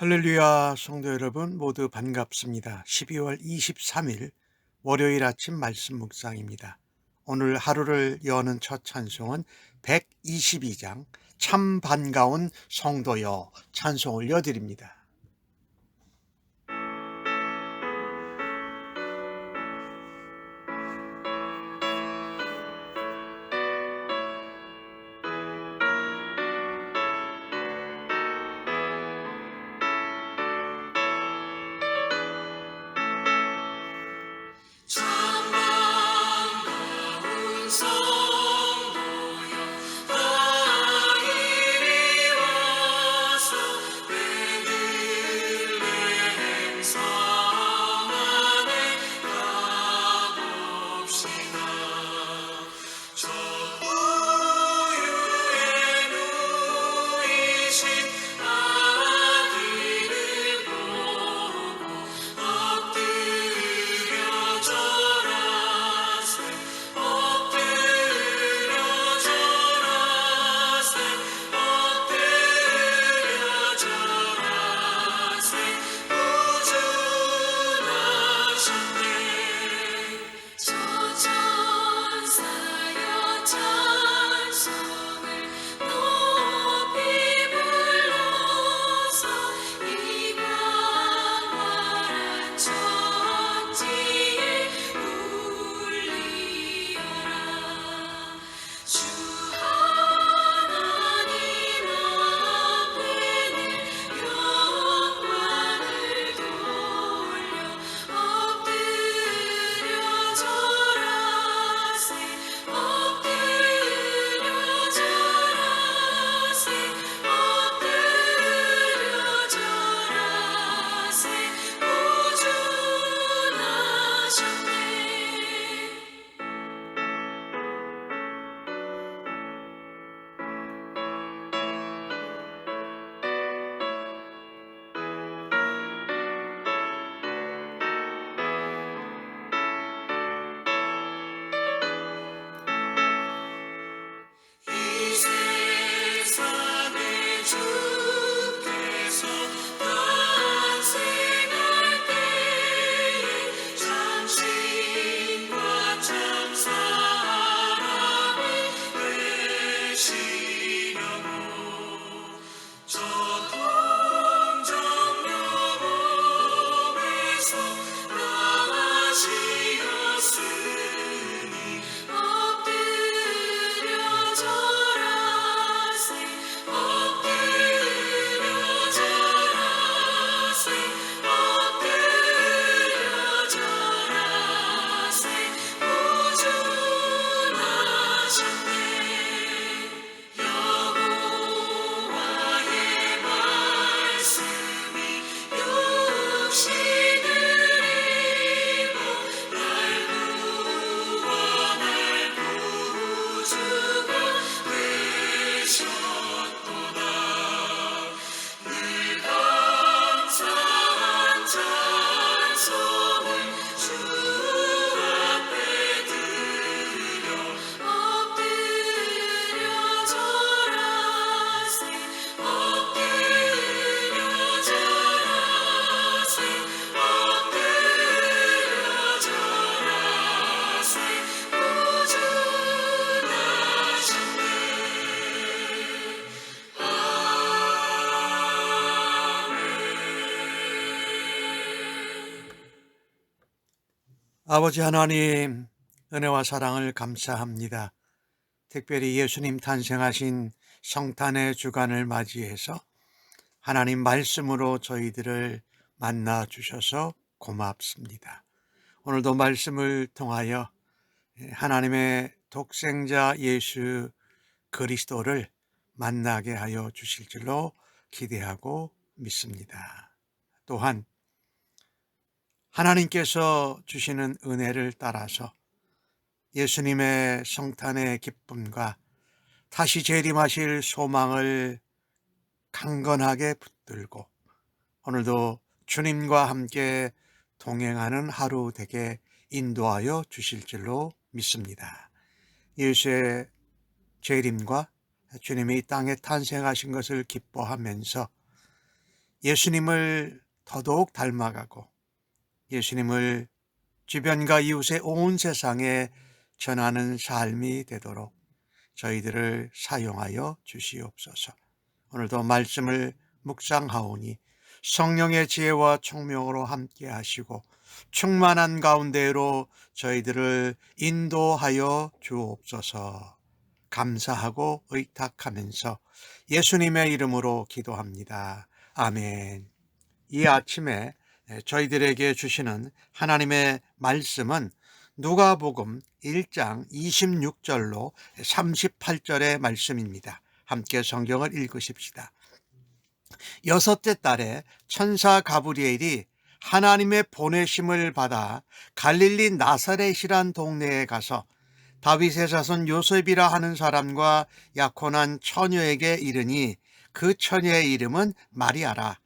할렐루야 성도 여러분 모두 반갑습니다. 12월 23일 월요일 아침 말씀 묵상입니다. 오늘 하루를 여는 첫 찬송은 122장 참 반가운 성도여 찬송 올려드립니다. 아버지 하나님 은혜와 사랑을 감사합니다. 특별히 예수님 탄생하신 성탄의 주간을 맞이해서 하나님 말씀으로 저희들을 만나 주셔서 고맙습니다. 오늘도 말씀을 통하여 하나님의 독생자 예수 그리스도를 만나게 하여 주실 줄로 기대하고 믿습니다. 또한 하나님께서 주시는 은혜를 따라서 예수님의 성탄의 기쁨과 다시 재림하실 소망을 강건하게 붙들고 오늘도 주님과 함께 동행하는 하루 되게 인도하여 주실 줄로 믿습니다. 예수의 재림과 주님이 이 땅에 탄생하신 것을 기뻐하면서 예수님을 더더욱 닮아가고 예수님을 주변과 이웃의 온 세상에 전하는 삶이 되도록 저희들을 사용하여 주시옵소서. 오늘도 말씀을 묵상하오니 성령의 지혜와 총명으로 함께 하시고 충만한 가운데로 저희들을 인도하여 주옵소서. 감사하고 의탁하면서 예수님의 이름으로 기도합니다. 아멘. 이 아침에 저희들에게 주시는 하나님의 말씀은 누가복음 1장 26절로 38절의 말씀입니다. 함께 성경을 읽으십시다. 여섯째 달에 천사 가브리엘이 하나님의 보내심을 받아 갈릴리 나사렛이란 동네에 가서 다윗의 자손 요셉이라 하는 사람과 약혼한 처녀에게 이르니 그 처녀의 이름은 마리아라.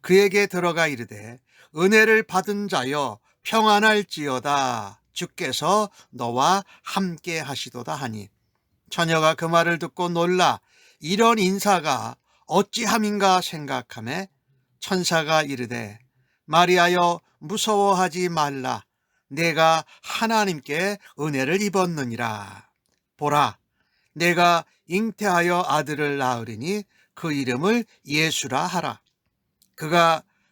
그에게 들어가 이르되 은혜를 받은 자여 평안할지어다. 주께서 너와 함께 하시도다 하니. 처녀가 그 말을 듣고 놀라 이런 인사가 어찌함인가 생각함에 천사가 이르되 마리아여 무서워하지 말라. 내가 하나님께 은혜를 입었느니라. 보라 내가 잉태하여 아들을 낳으리니 그 이름을 예수라 하라. 그가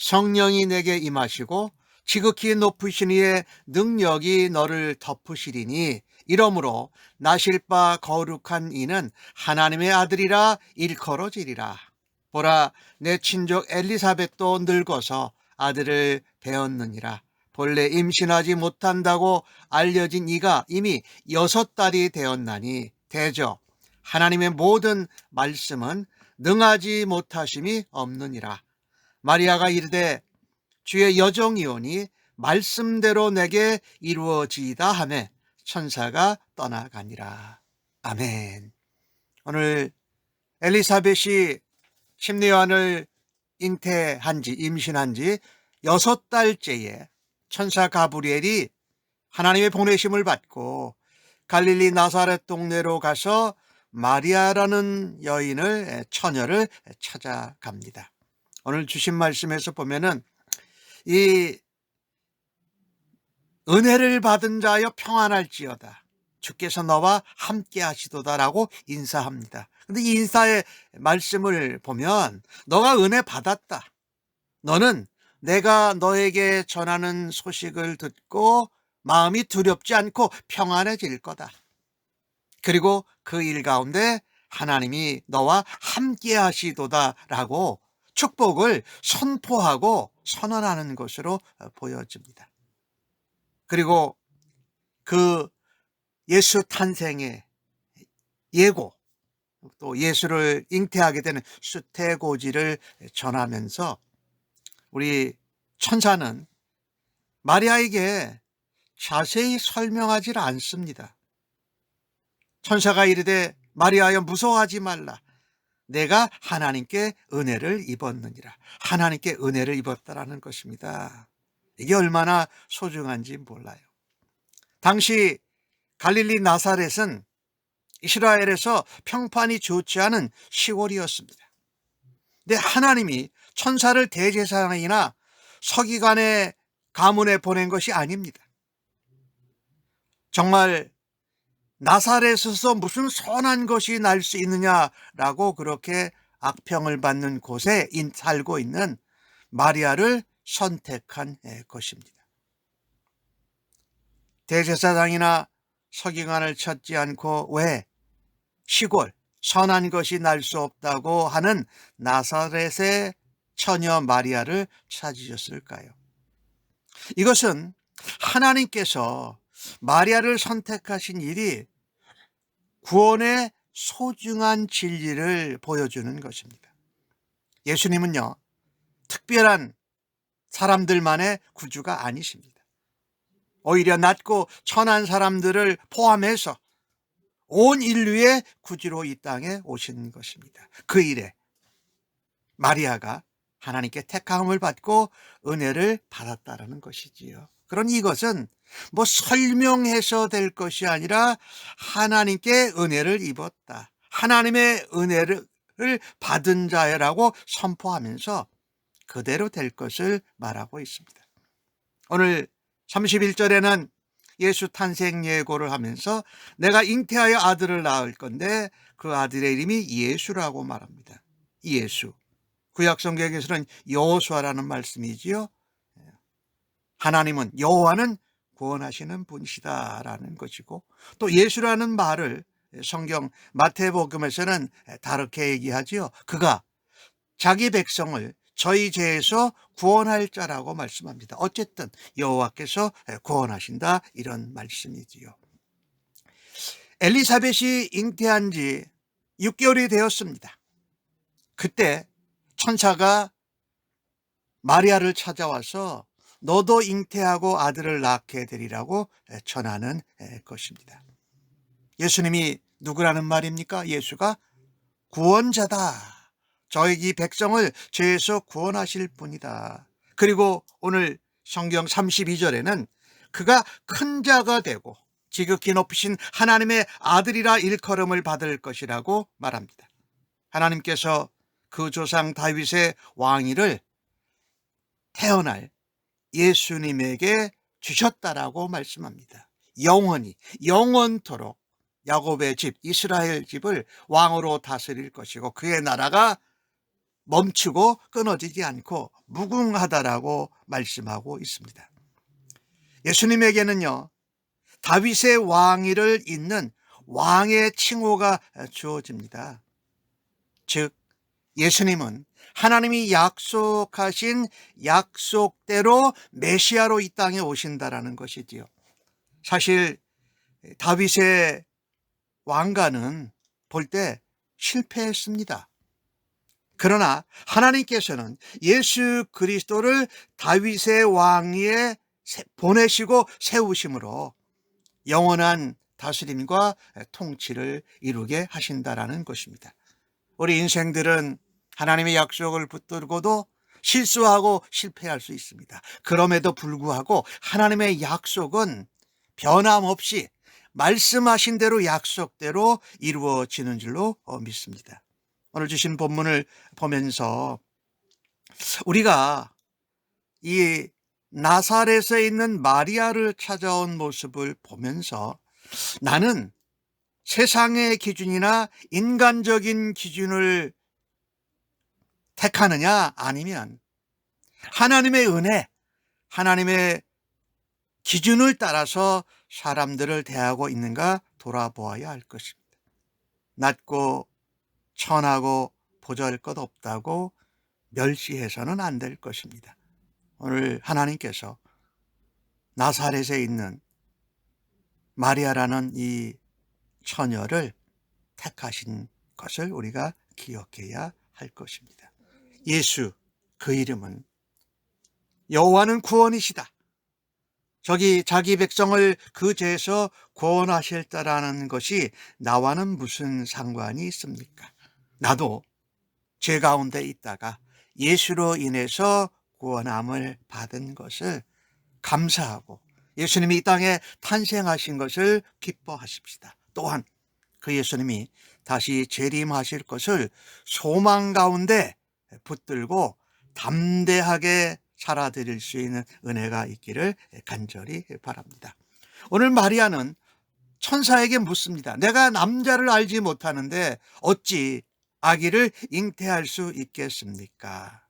성령이 내게 임하시고 지극히 높으신 이의 능력이 너를 덮으시리니 이러므로 나실 바 거룩한 이는 하나님의 아들이라 일컬어지리라. 보라 내 친족 엘리사벳도 늙어서 아들을 배었느니라. 본래 임신하지 못한다고 알려진 이가 이미 여섯 달이 되었나니 대저 하나님의 모든 말씀은 능하지 못하심이 없느니라. 마리아가 이르되 주의 여정이오니 말씀대로 내게 이루어지이다 하매 천사가 떠나가니라. 아멘. 오늘 엘리사벳이 심리환을 잉태한 지, 임신한 지 여섯 달째에 천사 가브리엘이 하나님의 보내심을 받고 갈릴리 나사렛 동네로 가서 마리아라는 여인을 처녀를 찾아갑니다. 오늘 주신 말씀에서 보면은 이 은혜를 받은 자여 평안할지어다. 주께서 너와 함께 하시도다라고 인사합니다. 근데 이 인사의 말씀을 보면 너가 은혜 받았다. 너는 내가 너에게 전하는 소식을 듣고 마음이 두렵지 않고 평안해질 거다. 그리고 그 일 가운데 하나님이 너와 함께 하시도다라고 축복을 선포하고 선언하는 것으로 보여집니다. 그리고 그 예수 탄생의 예고 또 예수를 잉태하게 되는 수태고지를 전하면서 우리 천사는 마리아에게 자세히 설명하지 않습니다. 천사가 이르되 마리아여 무서워하지 말라. 내가 하나님께 은혜를 입었느니라. 하나님께 은혜를 입었다라는 것입니다. 이게 얼마나 소중한지 몰라요. 당시 갈릴리 나사렛은 이스라엘에서 평판이 좋지 않은 시골이었습니다. 근데 하나님이 천사를 대제사장이나 서기관의 가문에 보낸 것이 아닙니다. 정말 나사렛에서 무슨 선한 것이 날 수 있느냐라고 그렇게 악평을 받는 곳에 살고 있는 마리아를 선택한 것입니다. 대제사장이나 서기관을 찾지 않고 왜 시골 선한 것이 날 수 없다고 하는 나사렛의 처녀 마리아를 찾으셨을까요? 이것은 하나님께서 마리아를 선택하신 일이 구원의 소중한 진리를 보여주는 것입니다. 예수님은요, 특별한 사람들만의 구주가 아니십니다. 오히려 낮고 천한 사람들을 포함해서 온 인류의 구주로 이 땅에 오신 것입니다. 그 일에 마리아가 하나님께 택함을 받고 은혜를 받았다라는 것이지요. 그런 이것은 뭐 설명해서 될 것이 아니라 하나님께 은혜를 입었다. 하나님의 은혜를 받은 자라고 선포하면서 그대로 될 것을 말하고 있습니다. 오늘 31절에는 예수 탄생 예고를 하면서 내가 잉태하여 아들을 낳을 건데 그 아들의 이름이 예수라고 말합니다. 예수. 구약 성경에서는 여호수아라는 말씀이지요. 하나님은 여호와는 구원하시는 분이시다라는 것이고 또 예수라는 말을 성경 마태복음에서는 다르게 얘기하지요. 그가 자기 백성을 저희 죄에서 구원할 자라고 말씀합니다. 어쨌든 여호와께서 구원하신다 이런 말씀이지요. 엘리사벳이 잉태한 지 6개월이 되었습니다. 그때 천사가 마리아를 찾아와서 너도 잉태하고 아들을 낳게 되리라고 전하는 것입니다. 예수님이 누구라는 말입니까? 예수가 구원자다. 저희 백성을 죄에서 구원하실 분이다. 그리고 오늘 성경 32절에는 그가 큰 자가 되고 지극히 높으신 하나님의 아들이라 일컬음을 받을 것이라고 말합니다. 하나님께서 그 조상 다윗의 왕위를 태어날 예수님에게 주셨다라고 말씀합니다. 영원히 영원토록 야곱의 집 이스라엘 집을 왕으로 다스릴 것이고 그의 나라가 멈추고 끊어지지 않고 무궁하다라고 말씀하고 있습니다. 예수님에게는요 다윗의 왕위를 잇는 왕의 칭호가 주어집니다. 즉 예수님은 하나님이 약속하신 약속대로 메시아로 이 땅에 오신다라는 것이지요. 사실 다윗의 왕가는 볼 때 실패했습니다. 그러나 하나님께서는 예수 그리스도를 다윗의 왕위에 보내시고 세우심으로 영원한 다스림과 통치를 이루게 하신다라는 것입니다. 우리 인생들은 하나님의 약속을 붙들고도 실수하고 실패할 수 있습니다. 그럼에도 불구하고 하나님의 약속은 변함없이 말씀하신 대로 약속대로 이루어지는 줄로 믿습니다. 오늘 주신 본문을 보면서 우리가 이 나사렛에 있는 마리아를 찾아온 모습을 보면서 나는 세상의 기준이나 인간적인 기준을 택하느냐 아니면 하나님의 은혜, 하나님의 기준을 따라서 사람들을 대하고 있는가 돌아보아야 할 것입니다. 낮고 천하고 보잘 것 없다고 멸시해서는 안 될 것입니다. 오늘 하나님께서 나사렛에 있는 마리아라는 이 처녀를 택하신 것을 우리가 기억해야 할 것입니다. 예수 그 이름은 여호와는 구원이시다. 저기 자기 백성을 그 죄에서 구원하실다라는 것이 나와는 무슨 상관이 있습니까? 나도 죄 가운데 있다가 예수로 인해서 구원함을 받은 것을 감사하고 예수님이 이 땅에 탄생하신 것을 기뻐하십시다. 또한 그 예수님이 다시 재림하실 것을 소망 가운데 붙들고 담대하게 살아드릴 수 있는 은혜가 있기를 간절히 바랍니다. 오늘 마리아는 천사에게 묻습니다. 내가 남자를 알지 못하는데 어찌 아기를 잉태할 수 있겠습니까?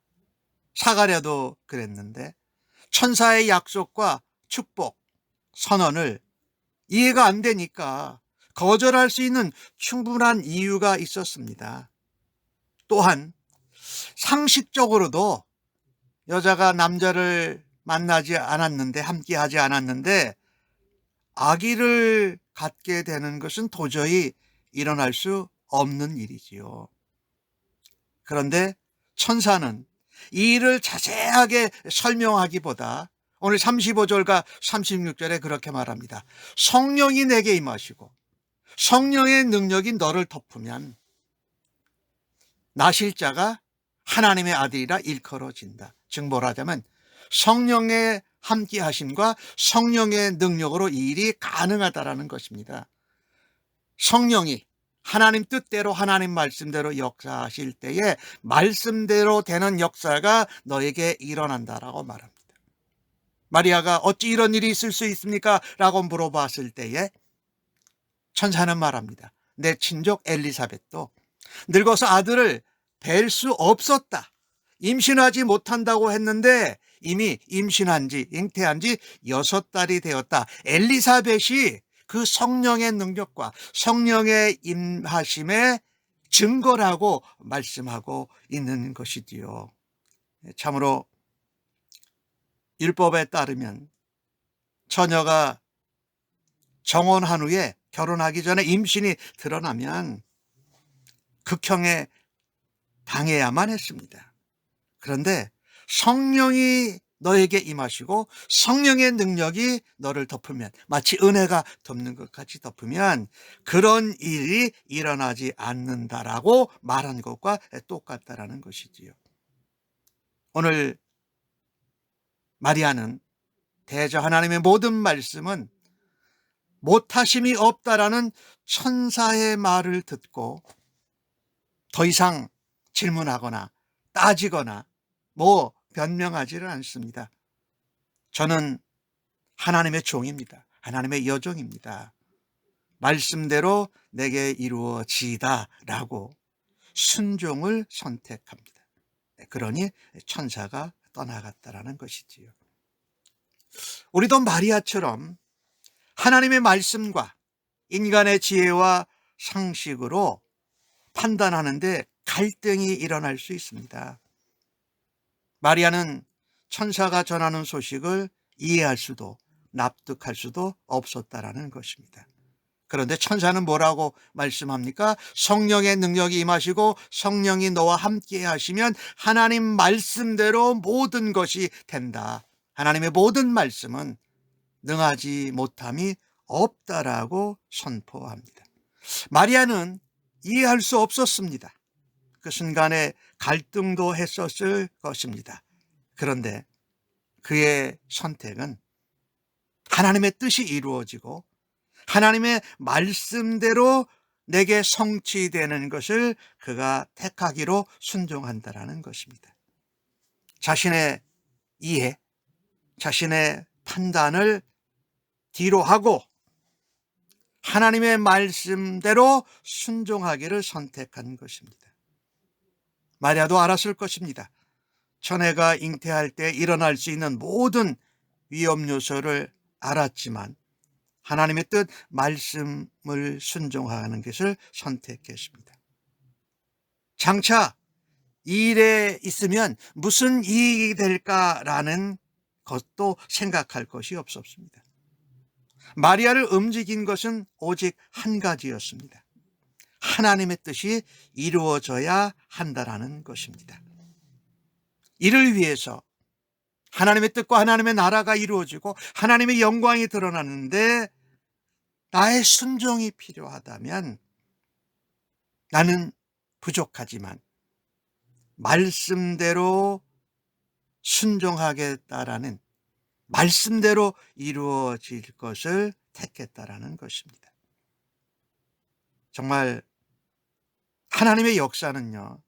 사가랴도 그랬는데 천사의 약속과 축복, 선언을 이해가 안 되니까 거절할 수 있는 충분한 이유가 있었습니다. 또한 상식적으로도 여자가 남자를 만나지 않았는데 함께 하지 않았는데 아기를 갖게 되는 것은 도저히 일어날 수 없는 일이지요. 그런데 천사는 이 일을 자세하게 설명하기보다 오늘 35절과 36절에 그렇게 말합니다. 성령이 내게 임하시고 성령의 능력이 너를 덮으면 나실 자가 하나님의 아들이라 일컬어진다. 즉 뭐라자면 성령의 함께 하심과 성령의 능력으로 이 일이 가능하다라는 것입니다. 성령이 하나님 뜻대로 하나님 말씀대로 역사하실 때에 말씀대로 되는 역사가 너에게 일어난다라고 말합니다. 마리아가 어찌 이런 일이 있을 수 있습니까? 라고 물어봤을 때에 천사는 말합니다. 내 친족 엘리사벳도 늙어서 아들을 뵐 수 없었다. 임신하지 못한다고 했는데 이미 임신한 지, 잉태한 지 여섯 달이 되었다. 엘리사벳이 그 성령의 능력과 성령의 임하심의 증거라고 말씀하고 있는 것이지요. 참으로 율법에 따르면 처녀가 정혼한 후에 결혼하기 전에 임신이 드러나면 극형에 당해야만 했습니다. 그런데 성령이 너에게 임하시고 성령의 능력이 너를 덮으면 마치 은혜가 덮는 것 같이 덮으면 그런 일이 일어나지 않는다라고 말한 것과 똑같다라는 것이지요. 오늘 마리아는 대저 하나님의 모든 말씀은 못하심이 없다라는 천사의 말을 듣고 더 이상 질문하거나 따지거나 뭐 변명하지를 않습니다. 저는 하나님의 종입니다. 하나님의 여종입니다. 말씀대로 내게 이루어지다 라고 순종을 선택합니다. 그러니 천사가 떠나갔다라는 것이지요. 우리도 마리아처럼 하나님의 말씀과 인간의 지혜와 상식으로 판단하는데 갈등이 일어날 수 있습니다. 마리아는 천사가 전하는 소식을 이해할 수도 납득할 수도 없었다라는 것입니다. 그런데 천사는 뭐라고 말씀합니까? 성령의 능력이 임하시고 성령이 너와 함께 하시면 하나님 말씀대로 모든 것이 된다. 하나님의 모든 말씀은 능하지 못함이 없다라고 선포합니다. 마리아는 이해할 수 없었습니다. 그 순간에 갈등도 했었을 것입니다. 그런데 그의 선택은 하나님의 뜻이 이루어지고 하나님의 말씀대로 내게 성취되는 것을 그가 택하기로 순종한다라는 것입니다. 자신의 이해, 자신의 판단을 뒤로 하고 하나님의 말씀대로 순종하기를 선택한 것입니다. 마리아도 알았을 것입니다. 천혜가 잉태할 때 일어날 수 있는 모든 위험 요소를 알았지만 하나님의 뜻 말씀을 순종하는 것을 선택했습니다. 장차 이 일에 있으면 무슨 이익이 될까라는 것도 생각할 것이 없었습니다. 마리아를 움직인 것은 오직 한 가지였습니다. 하나님의 뜻이 이루어져야 한다라는 것입니다. 이를 위해서 하나님의 뜻과 하나님의 나라가 이루어지고 하나님의 영광이 드러나는데 나의 순종이 필요하다면 나는 부족하지만 말씀대로 순종하겠다라는 말씀대로 이루어질 것을 택했다라는 것입니다. 정말 하나님의 역사는요,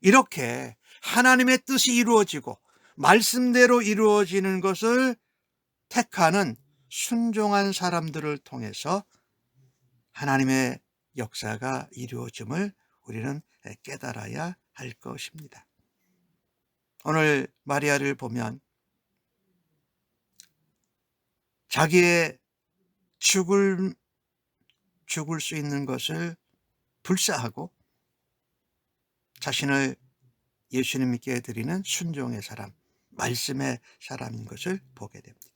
이렇게 하나님의 뜻이 이루어지고 말씀대로 이루어지는 것을 택하는 순종한 사람들을 통해서 하나님의 역사가 이루어짐을 우리는 깨달아야 할 것입니다. 오늘 마리아를 보면 자기의 죽을 죽을 수 있는 것을 불사하고 자신을 예수님께 드리는 순종의 사람, 말씀의 사람인 것을 보게 됩니다.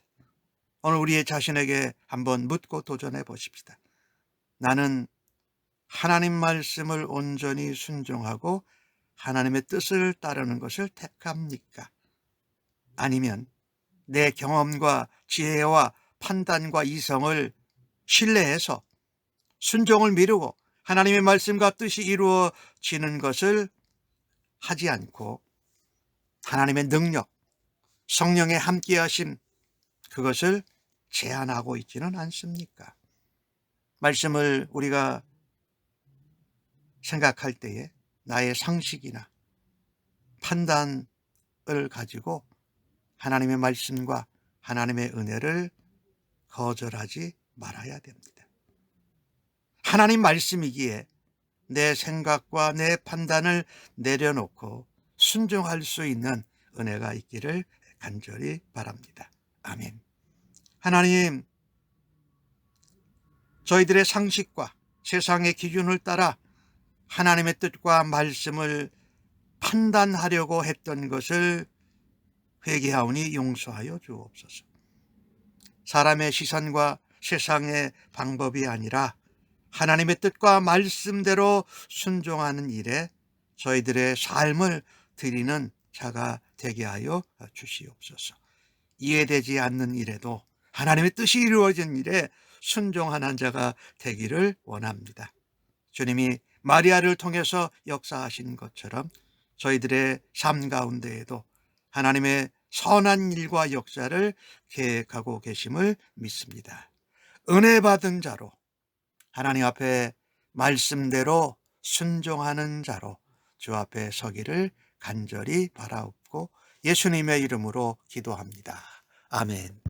오늘 우리의 자신에게 한번 묻고 도전해 보십시다. 나는 하나님 말씀을 온전히 순종하고 하나님의 뜻을 따르는 것을 택합니까? 아니면 내 경험과 지혜와 판단과 이성을 신뢰해서 순종을 미루고 하나님의 말씀과 뜻이 이루어지는 것을 하지 않고 하나님의 능력, 성령의 함께하심 그것을 제한하고 있지는 않습니까? 말씀을 우리가 생각할 때에 나의 상식이나 판단을 가지고 하나님의 말씀과 하나님의 은혜를 거절하지 말아야 됩니다. 하나님 말씀이기에 내 생각과 내 판단을 내려놓고 순종할 수 있는 은혜가 있기를 간절히 바랍니다. 아멘. 하나님, 저희들의 상식과 세상의 기준을 따라 하나님의 뜻과 말씀을 판단하려고 했던 것을 회개하오니 용서하여 주옵소서. 사람의 시선과 세상의 방법이 아니라 하나님의 뜻과 말씀대로 순종하는 일에 저희들의 삶을 드리는 자가 되게 하여 주시옵소서. 이해되지 않는 일에도 하나님의 뜻이 이루어진 일에 순종하는 자가 되기를 원합니다. 주님이 마리아를 통해서 역사하신 것처럼 저희들의 삶 가운데에도 하나님의 선한 일과 역사를 계획하고 계심을 믿습니다. 은혜 받은 자로 하나님 앞에 말씀대로 순종하는 자로 주 앞에 서기를 간절히 바라옵고 예수님의 이름으로 기도합니다. 아멘.